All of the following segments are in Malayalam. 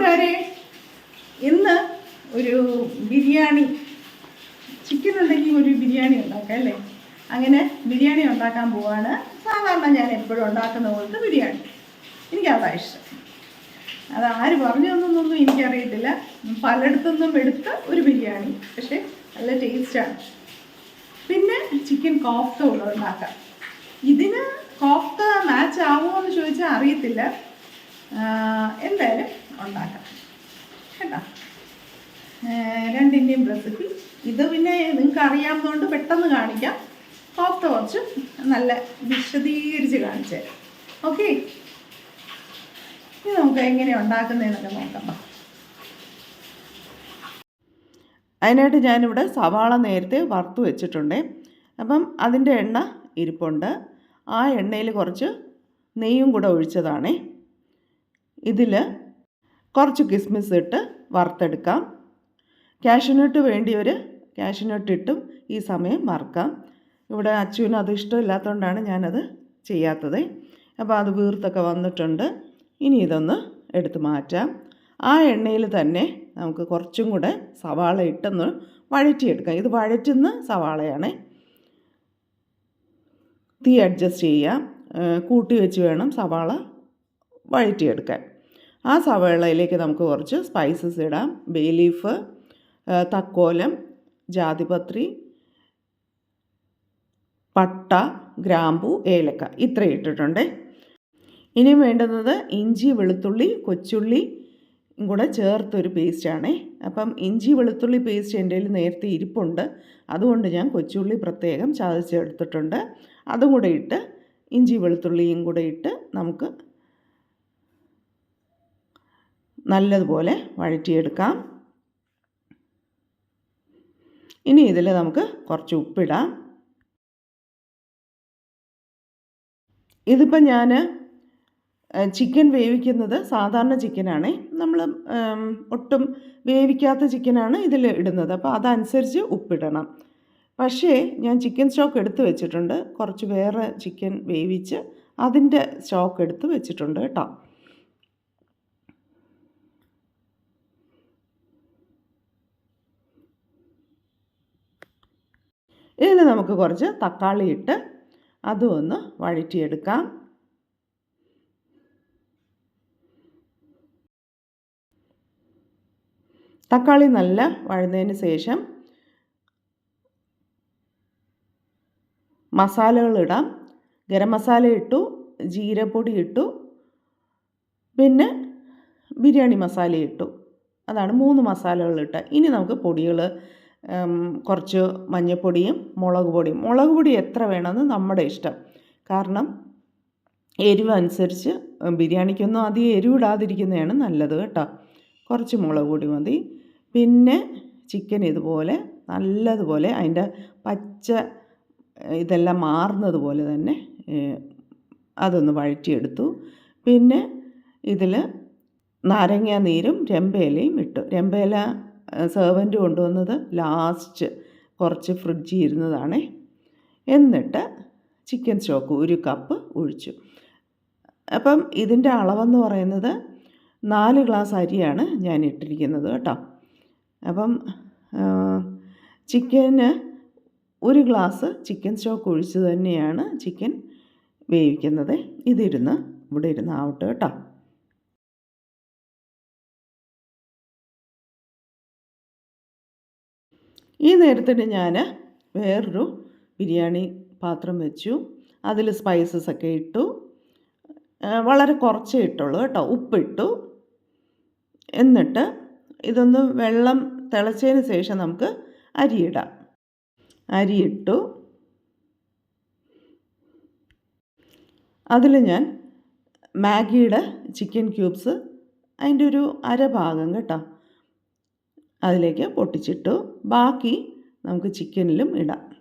കൂട്ടുകാരെ ഇന്ന് ഒരു ബിരിയാണി ചിക്കൻ ഉണ്ടെങ്കിൽ ഒരു ബിരിയാണി ഉണ്ടാക്കാം അല്ലേ? അങ്ങനെ ബിരിയാണി ഉണ്ടാക്കാൻ പോവാണ്. സാധാരണ ഞാൻ എപ്പോഴും ഉണ്ടാക്കുന്ന പോലത്തെ ബിരിയാണി. എനിക്കതാ ഇഷ്ടം. അത് ആര് പറഞ്ഞു തന്നൊന്നും എനിക്കറിയത്തില്ല. പലയിടത്തുനിന്നും എടുത്ത ഒരു ബിരിയാണി പക്ഷേ നല്ല ടേസ്റ്റാണ് പിന്നെ ചിക്കൻ കോഫ്ത ഉണ്ടാക്കാം. ഇതിന് കോഫ്ത മാച്ച് ആവുമോ എന്ന് ചോദിച്ചാൽ അറിയത്തില്ല. എന്തായാലും ഉണ്ടാക്കാം. കേട്ടോ? രണ്ടിന്റെയും റെസിപ്പി ഇത് പിന്നെ നിങ്ങൾക്ക് അറിയാവുന്നതുകൊണ്ട് പെട്ടെന്ന് കാണിക്കാം. കോഫ്ത കുറച്ച് നല്ല വിശദീകരിച്ച് കാണിച്ചു തരാം. ഓക്കെ ഇനി നമുക്ക് എങ്ങനെ ഉണ്ടാക്കുന്നതെന്നൊക്കെ നോക്കാം. അതിനായിട്ട് ഞാനിവിടെ സവാള നേരത്തെ വറുത്ത് വെച്ചിട്ടുണ്ട്. അപ്പം അതിന്റെ എണ്ണ ഇരിപ്പുണ്ട്. ആ എണ്ണയിൽ കുറച്ച് നെയ്യും കൂടെ ഒഴിച്ചതാണേ. ഇതിൽ കുറച്ച് കിസ്മിസ് ഇട്ട് വറുത്തെടുക്കാം. കാഷ്യൂനട്ട് ഒരു കാഷ്യൂനട്ട് ഇട്ടും ഈ സമയം വറുക്കാം ഇവിടെ അച്ചുവിന് അത് ഇഷ്ടമില്ലാത്തതുകൊണ്ടാണ് ഞാനത് ചെയ്യാത്തത്. അപ്പോൾ അത് വീർത്തൊക്കെ വന്നിട്ടുണ്ട്. ഇനി ഇതൊന്ന് എടുത്ത് മാറ്റാം. ആ എണ്ണയിൽ തന്നെ നമുക്ക് കുറച്ചും കൂടെ സവാള ഇട്ടൊന്ന് വഴറ്റിയെടുക്കാം. ഇത് വഴറ്റുന്ന സവാളയാണ്. തീ അഡ്ജസ്റ്റ് ചെയ്യാം. കൂട്ടി വെച്ച് വേണം സവാള വഴറ്റിയെടുക്കാൻ. ആ സവാളയിലേക്ക് നമുക്ക് കുറച്ച് സ്പൈസസ് ഇടാം. ബേ ലീഫ് തക്കോലം ജാതിപത്രി പട്ട ഗ്രാമ്പു ഏലക്ക ഇത്ര ഇട്ടിട്ടുണ്ട്. ഇനി വേണ്ടുന്നത് ഇഞ്ചി വെളുത്തുള്ളി കൊച്ചുള്ളി കൂടെ ചേർത്തൊരു പേസ്റ്റാണേ അപ്പം ഇഞ്ചി വെളുത്തുള്ളി പേസ്റ്റ് എന്റെ കയ്യിൽ നേരത്തെ ഇരിപ്പുണ്ട്. അതുകൊണ്ട് ഞാൻ കൊച്ചുള്ളി പ്രത്യേകം ചതച്ചെടുത്തിട്ടുണ്ട്. അതും കൂടെ ഇട്ട് ഇഞ്ചി വെളുത്തുള്ളിയും കൂടെ ഇട്ട് നമുക്ക് നല്ലതുപോലെ വഴറ്റിയെടുക്കാം. ഇനി ഇതിൽ നമുക്ക് കുറച്ച് ഉപ്പിടാം. ഇതിപ്പോൾ ഞാൻ ചിക്കൻ വേവിക്കുന്നത് സാധാരണ ചിക്കനാണ്. നമ്മൾ ഒട്ടും വേവിക്കാത്ത ചിക്കനാണ് ഇതിൽ ഇടുന്നത്. അപ്പോൾ അതനുസരിച്ച് ഉപ്പിടണം. പക്ഷേ ഞാൻ ചിക്കൻ സ്റ്റോക്ക് എടുത്ത് വെച്ചിട്ടുണ്ട്. കുറച്ച് വേറെ ചിക്കൻ വേവിച്ച് അതിന്റെ സ്റ്റോക്ക് എടുത്ത് വെച്ചിട്ടുണ്ട് കേട്ടോ. ഇതിൽ നമുക്ക് കുറച്ച് തക്കാളി ഇട്ട് അതും ഒന്ന് വഴറ്റിയെടുക്കാം. തക്കാളി നല്ല വഴുന്നതിന് ശേഷം മസാലകൾ ഇടാം. ഗരം മസാല ഇട്ടു ജീരപ്പൊടി ഇട്ടു പിന്നെ ബിരിയാണി മസാല ഇട്ടു. അതാണ് മൂന്ന് മസാലകൾ ഇട്ട്. ഇനി നമുക്ക് പൊടികൾ കുറച്ച് മഞ്ഞൾപ്പൊടിയും മുളക് പൊടിയും. മുളക് പൊടി എത്ര വേണമെന്ന് നമ്മുടെ ഇഷ്ടം. കാരണം എരിവ് അനുസരിച്ച് ബിരിയാണിക്കൊന്നും അധികം എരിവിടാതിരിക്കുന്നതാണ് നല്ലത് കേട്ടോ. കുറച്ച് മുളക് പൊടി മതി. പിന്നെ ചിക്കൻ ഇതുപോലെ നല്ലതുപോലെ അതിന്റെ പച്ച ഇതെല്ലാം മാറുന്നത് പോലെ തന്നെ അതൊന്ന് വഴറ്റിയെടുത്തു. പിന്നെ ഇതിൽ നാരങ്ങ നീരും രമ്പയിലയും ഇട്ടു. രമ്പയില സെർവന്റ് കൊണ്ടുവന്നത് ലാസ്റ്റ് കുറച്ച് ഫ്രിഡ്ജിൽ ഇരുന്നതാണ്. എന്നിട്ട് ചിക്കൻ സ്റ്റോക്ക് ഒരു കപ്പ് ഒഴിച്ചു. അപ്പം ഇതിന്റെ അളവെന്ന് പറയുന്നത് നാല് ഗ്ലാസ് അരിയാണ് ഞാൻ ഇട്ടിരിക്കുന്നത് കേട്ടോ. അപ്പം ചിക്കന് ഒരു ഗ്ലാസ് ചിക്കൻ സ്റ്റോക്ക് ഒഴിച്ച് തന്നെയാണ് ചിക്കൻ വേവിക്കുന്നത്. ഇതിരുന്ന് ഇവിടെ ഇരുന്ന് ആവട്ടെ കേട്ടോ. ഈ നേരത്തിന് ഞാൻ വേറൊരു ബിരിയാണി പാത്രം വെച്ചു. അതിൽ സ്പൈസസ് ഒക്കെ ഇട്ടു. വളരെ കുറച്ചേ ഇട്ടുള്ളൂ കേട്ടോ. ഉപ്പിട്ടു. എന്നിട്ട് ഇതൊന്ന് വെള്ളം തിളച്ചതിന് ശേഷം നമുക്ക് അരിയിടാം. അരിയിട്ടു. അതിൽ ഞാൻ മാഗിയുടെ ചിക്കൻ ക്യൂബ്സ് അതിന്റെ ഒരു അരഭാഗം കേട്ടോ. അതിലേക്ക് പൊട്ടിച്ചിട്ടു. ബാക്കി നമുക്ക് ചിക്കനിലും ഇടാം.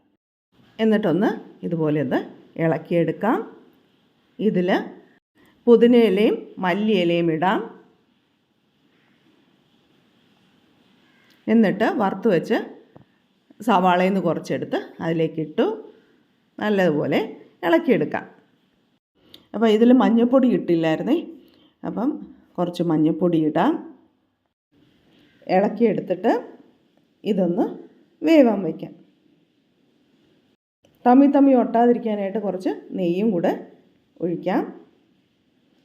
എന്നിട്ടൊന്ന് ഇതുപോലെ ഒന്ന് ഇളക്കിയെടുക്കാം. ഇതിൽ പുതിനയിലയും മല്ലിയിലയും ഇടാം. എന്നിട്ട് വറുത്ത് വെച്ച് സവാളയിൽ നിന്ന് കുറച്ചെടുത്ത് അതിലേക്കിട്ടു നല്ലതുപോലെ ഇളക്കിയെടുക്കാം. അപ്പോൾ ഇതിൽ മഞ്ഞൾപ്പൊടി ഇട്ടില്ലായിരുന്നേ? അപ്പം കുറച്ച് മഞ്ഞൾപ്പൊടി ഇടാം. ഇളക്കിയെടുത്തിട്ട് ഇതൊന്ന് വേവാൻ വയ്ക്കാം. തമ്മി തമ്മി ഒട്ടാതിരിക്കാനായിട്ട് കുറച്ച് നെയ്യും കൂടെ ഒഴിക്കാം.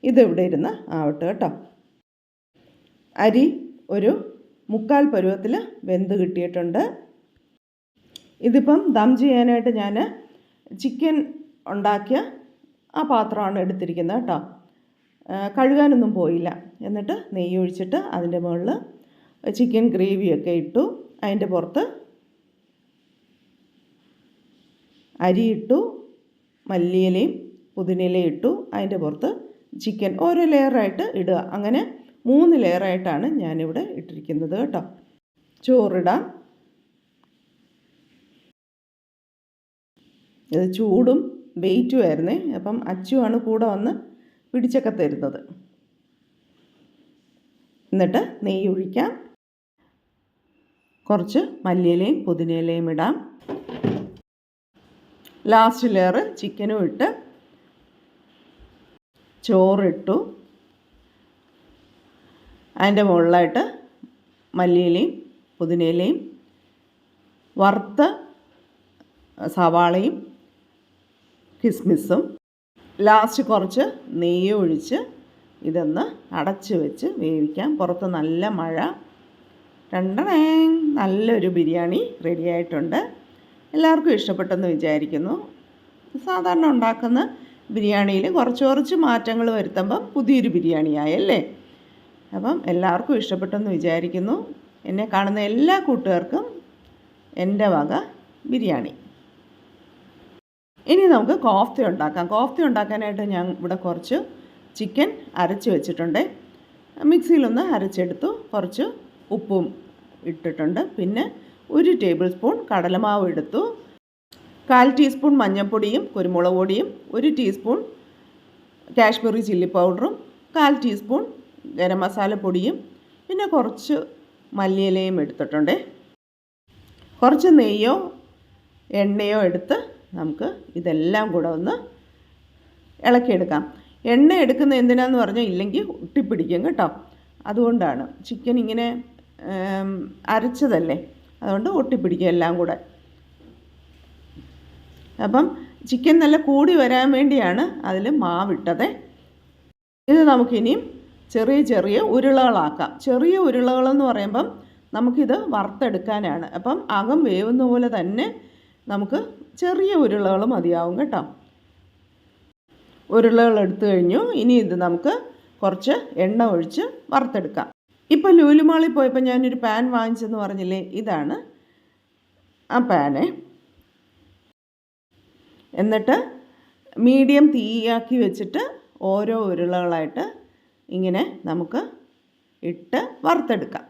ഇതിവിടെ ഇരുന്ന് ആവട്ടെ കേട്ടോ. അരി ഒരു മുക്കാൽ പരുവത്തിൽ വെന്ത് കിട്ടിയിട്ടുണ്ട്. ഇതിപ്പം ദം ചെയ്യാനായിട്ട് ഞാൻ ചിക്കൻ ഉണ്ടാക്കിയ ആ പാത്രമാണ് എടുത്തിരിക്കുന്നത് കേട്ടോ. കഴുകാനൊന്നും പോയില്ല. എന്നിട്ട് നെയ്യ് ഒഴിച്ചിട്ട് അതിന്റെ മുകളിൽ ചിക്കൻ ഗ്രേവിയൊക്കെ ഇട്ടു. അതിന്റെ പുറത്ത് അരി ഇട്ടു മല്ലിയിലയും പുതിനയിലയും ഇട്ടു. അതിന്റെ പുറത്ത് ചിക്കൻ ഓരോ ലെയറായിട്ട് ഇടുക. അങ്ങനെ മൂന്ന് ലെയറായിട്ടാണ് ഞാനിവിടെ ഇട്ടിരിക്കുന്നത് കേട്ടോ. ചോറിടാം. ഇത് ചൂടും വെയിറ്റും ആയിരുന്നേ. അപ്പം അച്ചുവാണ് കൂടെ വന്ന് പിടിച്ചൊക്കെ തരുന്നത്. എന്നിട്ട് നെയ്യ് ഒഴിക്കാം. കുറച്ച് മല്ലിയിലയും പുതിനയിലയും ഇടാം. ലാസ്റ്റ് ലെയർ ചിക്കനും ഇട്ട് ചോറിട്ടു. അതിന്റെ മുകളിലായിട്ട് മല്ലിയിലയും പുതിനയിലയും വറുത്ത സവാളയും കിസ്മിസും. ലാസ്റ്റ് കുറച്ച് നെയ്യ് ഒഴിച്ച് ഇതൊന്ന് അടച്ച് വെച്ച് വേവിക്കാം. പുറത്ത് നല്ല മഴ രണ്ടണേ നല്ലൊരു ബിരിയാണി റെഡിയായിട്ടുണ്ട് എല്ലാവർക്കും ഇഷ്ടപ്പെട്ടെന്ന് വിചാരിക്കുന്നു. സാധാരണ ഉണ്ടാക്കുന്ന ബിരിയാണിയിൽ കുറച്ച് കുറച്ച് മാറ്റങ്ങൾ വരുത്തുമ്പം പുതിയൊരു ബിരിയാണിയായല്ലേ അപ്പം എല്ലാവർക്കും ഇഷ്ടപ്പെട്ടെന്ന് വിചാരിക്കുന്നു. എന്നെ കാണുന്ന എല്ലാ കൂട്ടുകാർക്കും എന്റെ വക ബിരിയാണി. ഇനി നമുക്ക് കോഫ്ത ഉണ്ടാക്കാം. കോഫ്ത ഉണ്ടാക്കാനായിട്ട് ഞാൻ ഇവിടെ കുറച്ച് ചിക്കൻ അരച്ച് വെച്ചിട്ടുണ്ട്. മിക്സിയിലൊന്ന് അരച്ചെടുത്തു. കുറച്ച് ഉപ്പും ഇട്ടിട്ടുണ്ട്. പിന്നെ ഒരു ടേബിൾ സ്പൂൺ കടലമാവ് എടുത്തു. കാൽ ടീസ്പൂൺ മഞ്ഞൾപ്പൊടിയും കുരുമുളക് പൊടിയും ഒരു ടീസ്പൂൺ കാശ്മീരി ചില്ലി പൗഡറും കാൽ ടീസ്പൂൺ ഗരം മസാല പൊടിയും പിന്നെ കുറച്ച് മല്ലിയിലയും എടുത്തിട്ടുണ്ട്. കുറച്ച് നെയ്യോ എണ്ണയോ എടുത്ത് നമുക്ക് ഇതെല്ലാം കൂടെ ഒന്ന് ഇളക്കിയെടുക്കാം. എണ്ണ എടുക്കുന്ന എന്തിനാന്ന് പറഞ്ഞാൽ ഇല്ലെങ്കിൽ ഒട്ടിപ്പിടിക്കും കേട്ടോ. അതുകൊണ്ടാണ്. ചിക്കൻ ഇങ്ങനെ അരച്ചതല്ലേ? അതുകൊണ്ട് ഒട്ടിപ്പിടിക്കുക എല്ലാം കൂടെ. അപ്പം ചിക്കൻ നല്ല കൂടി വരാൻ വേണ്ടിയാണ് അതിൽ മാവിട്ടത്. ഇത് നമുക്കിനിയും ചെറിയ ചെറിയ ഉരുളകളാക്കാം. ചെറിയ ഉരുളകളെന്ന് പറയുമ്പം നമുക്കിത് വറുത്തെടുക്കാനാണ്. അപ്പം അകം വേവുന്ന പോലെ തന്നെ നമുക്ക് ചെറിയ ഉരുളകൾ മതിയാവും കേട്ടോ. ഉരുളകൾ എടുത്തു കഴിഞ്ഞു. ഇനി ഇത് നമുക്ക് കുറച്ച് എണ്ണ ഒഴിച്ച് വറുത്തെടുക്കാം. ഇപ്പം ലൂലുമാളിൽ പോയപ്പോൾ ഞാനൊരു പാൻ വാങ്ങിച്ചെന്ന് പറഞ്ഞില്ലേ? ഇതാണ് ആ പാന്. എന്നിട്ട് മീഡിയം തീയാക്കി വെച്ചിട്ട് ഓരോ ഉരുളകളായിട്ട് ഇങ്ങനെ നമുക്ക് ഇട്ട് വറുത്തെടുക്കാം.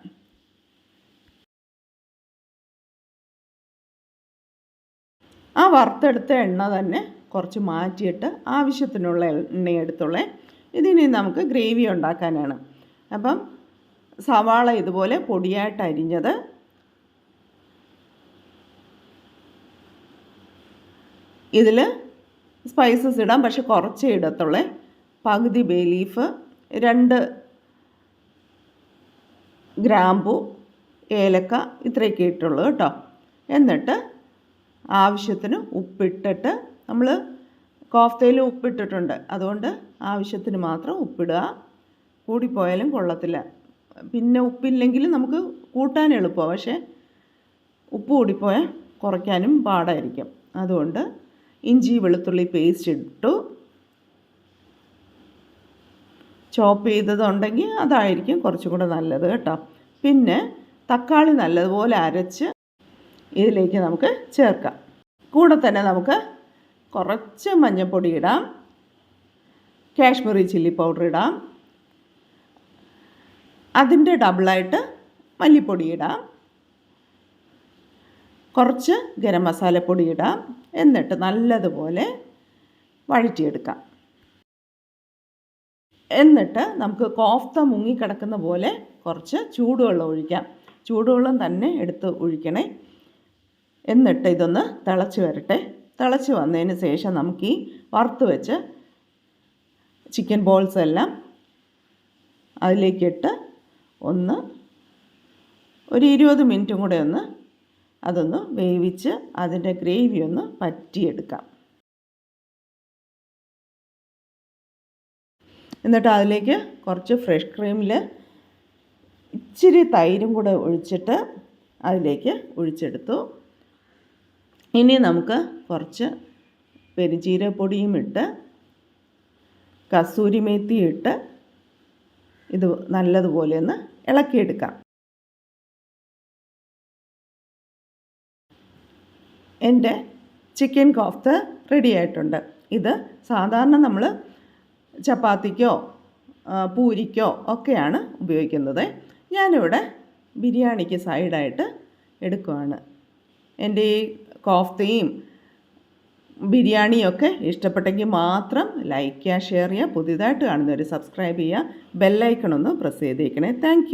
ആ വറുത്തെടുത്ത എണ്ണ തന്നെ കുറച്ച് മാറ്റിയിട്ട് ആവശ്യത്തിനുള്ള എണ്ണ എടുത്തുള്ളേ. ഇതിനി നമുക്ക് ഗ്രേവി ഉണ്ടാക്കാനാണ്. അപ്പം സവാള ഇതുപോലെ പൊടിയായിട്ട് അരിഞ്ഞത് ഇതിൽ സ്പൈസസ് ഇടാം പക്ഷെ കുറച്ചേ ഇടത്തുള്ളേ. പകുതി ബേ ലീഫ് രണ്ട് ഗ്രാമ്പു ഏലക്ക ഇത്രയൊക്കെ ഇട്ടുള്ളൂ കേട്ടോ. എന്നിട്ട് ആവശ്യത്തിന് ഉപ്പിട്ടിട്ട് നമ്മൾ കോഫ്തയിൽ ഉപ്പിട്ടിട്ടുണ്ട്. അതുകൊണ്ട് ആവശ്യത്തിന് മാത്രം ഉപ്പിടുക. കൂടിപ്പോയാലും കൊള്ളത്തില്ല. പിന്നെ ഉപ്പില്ലെങ്കിൽ നമുക്ക് കൂട്ടാൻ എളുപ്പമാണ് പക്ഷേ ഉപ്പ് കൂടിപ്പോയാൽ കുറയ്ക്കാനും പാടായിരിക്കും. അതുകൊണ്ട് ഇഞ്ചി വെളുത്തുള്ളി പേസ്റ്റ് ഇട്ടു. ചോപ്പ് ചെയ്തതുണ്ടെങ്കിൽ അതായിരിക്കും കുറച്ചും കൂടെ നല്ലത് കേട്ടോ. പിന്നെ തക്കാളി നല്ലതുപോലെ അരച്ച് ഇതിലേക്ക് നമുക്ക് ചേർക്കാം. കൂടെ തന്നെ നമുക്ക് കുറച്ച് മഞ്ഞൾപ്പൊടി ഇടാം. കാശ്മീരി ചില്ലി പൗഡർ ഇടാം. അതിന്റെ ഡബിളായിട്ട് മല്ലിപ്പൊടി ഇടാം. കുറച്ച് ഗരം മസാലപ്പൊടി ഇടാം. എന്നിട്ട് നല്ലതുപോലെ വഴറ്റിയെടുക്കാം. എന്നിട്ട് നമുക്ക് കോഫ്ത മുങ്ങിക്കിടക്കുന്ന പോലെ കുറച്ച് ചൂടുവെള്ളം ഒഴിക്കാം. ചൂടുവെള്ളം തന്നെ എടുത്ത് ഒഴിക്കണേ. എന്നിട്ട് ഇതൊന്ന് തിളച്ച് വരട്ടെ. തിളച്ച് വന്നതിന് ശേഷം നമുക്ക് ഈ വറുത്ത് വെച്ച് ചിക്കൻ ബോൾസ് എല്ലാം അതിലേക്കിട്ട് ഒന്ന് ഒരു ഇരുപത് മിനിറ്റും കൂടെ ഒന്ന് അതൊന്ന് വേവിച്ച് അതിന്റെ ഗ്രേവി ഒന്ന് പറ്റിയെടുക്കാം എന്നിട്ട് അതിലേക്ക് കുറച്ച് ഫ്രഷ് ക്രീമിൽ ഇച്ചിരി തൈരും കൂടെ ഒഴിച്ചിട്ട് അതിലേക്ക് ഒഴിച്ചെടുത്തു. ഇനി നമുക്ക് കുറച്ച് പെരുജീരപ്പൊടിയും ഇട്ട് കസൂരി മേത്തി ഇട്ട് ഇത് നല്ലതുപോലെ ഒന്ന് ഇളക്കിയെടുക്കാം. എന്റെ ചിക്കൻ കോഫ്ത്ത് റെഡി ആയിട്ടുണ്ട്. ഇത് സാധാരണ നമ്മൾ ചപ്പാത്തിക്കോ പൂരിക്കോ ഒക്കെയാണ് ഉപയോഗിക്കുന്നത്. ഞാനിവിടെ ബിരിയാണിക്ക് സൈഡായിട്ട് എടുക്കുവാണ്. എന്റെ ഈ കോഫ്തയും ബിരിയാണിയൊക്കെ ഇഷ്ടപ്പെട്ടെങ്കിൽ മാത്രം ലൈക്ക് ചെയ്യുക ഷെയർ ചെയ്യുക പുതിയതായിട്ട് കാണുന്നവർ സബ്സ്ക്രൈബ് ചെയ്യുക ബെല്ലൈക്കൺ ഒന്ന് പ്രസ് ചെയ്തേക്കണേ. താങ്ക്